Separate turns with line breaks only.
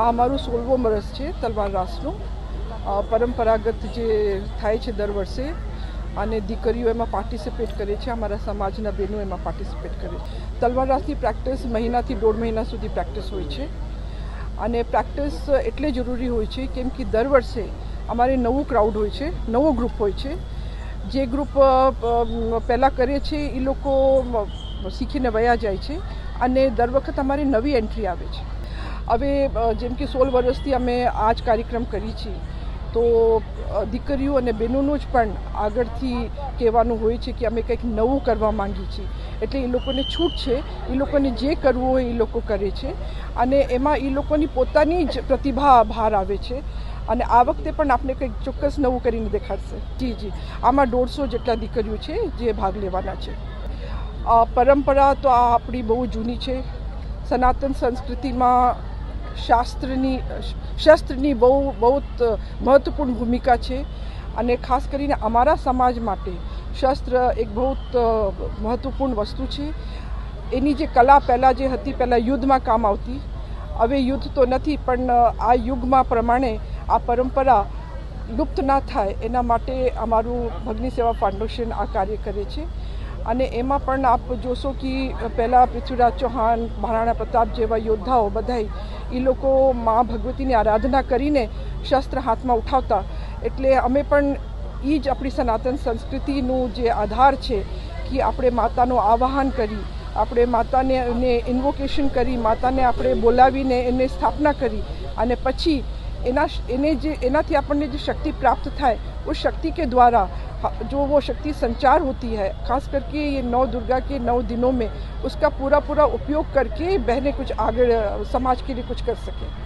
આ અમારું સોળમો વર્ષ છે, તલવાર રાસનું. પરંપરાગત જે થાય છે દર વર્ષે, અને દીકરીઓ એમાં પાર્ટિસિપેટ કરે છે, અમારા સમાજના બહેનો એમાં પાર્ટિસિપેટ કરે છે. તલવાર રાસની પ્રેક્ટિસ મહિનાથી દોઢ મહિના સુધી પ્રેક્ટિસ હોય છે. અને પ્રેક્ટિસ એટલે જરૂરી હોય છે, કેમ કે દર વર્ષે અમારે નવું ક્રાઉડ હોય છે, નવો ગ્રુપ હોય છે. જે ગ્રુપ પહેલાં કરે છે એ લોકો શીખીને વયા જાય છે, અને દર વખત અમારી નવી એન્ટ્રી આવે છે. હવે જેમ કે સોળ વર્ષથી અમે આ જ કાર્યક્રમ કરી છીએ, તો દીકરીઓ અને બહેનોનું જ પણ આગળથી કહેવાનું હોય છે કે અમે કંઈક નવું કરવા માંગીએ છીએ. એટલે એ લોકોને છૂટ છે, એ લોકોને જે કરવું હોય એ લોકો કરે છે. અને એમાં એ લોકોની પોતાની જ પ્રતિભા બહાર આવે છે. અને આ વખતે પણ આપણે કંઈક ચોક્કસ નવું કરીને દેખાડશે. જી જી. આમાં દોઢસો જેટલા દીકરીઓ છે જે ભાગ લેવાના છે. પરંપરા તો આ આપણી બહુ જૂની છે. સનાતન સંસ્કૃતિમાં શાસ્ત્રની, શસ્ત્રની બહુ બહુ મહત્વપૂર્ણ ભૂમિકા છે. અને ખાસ કરીને અમારા સમાજ માટે શસ્ત્ર એક બહુ મહત્વપૂર્ણ વસ્તુ છે. એની જે કલા પહેલાં જે હતી, પહેલાં યુદ્ધમાં કામ આવતી. હવે યુદ્ધ તો નથી, પણ આ યુગમાં પ્રમાણે આ પરંપરા લુપ્ત ના થાય. એના માટે અમારું ભગની સેવા ફાઉન્ડેશન આ કાર્ય કરે છે. અને એમાં પણ આપ જોશો કે પહેલાં પૃથ્વીરાજ ચૌહાણ, મહારાણા પ્રતાપ જેવા યોદ્ધાઓ બધાય એ લોકો મા ભગવતીની આરાધના કરીને શસ્ત્ર હાથમાં ઉઠાવતા. એટલે અમે પણ એ જ આપણી સનાતન સંસ્કૃતિનું જે આધાર છે કે આપણે માતાનું આવાહન કરી, આપણે માતાને ઇન્વોકેશન કરી, માતાને આપણે બોલાવીને એને સ્થાપના કરી અને પછી એના એને જે એનાથી આપણને જે शक्ति प्राप्त થાય उस शक्ति के द्वारा जो वो शक्ति संचार होती है खास करके ये नौ दुर्गा के नौ दिनों में उसका पूरा पूरा उपयोग करके बहनें कुछ आगे समाज के लिए कुछ कर सकें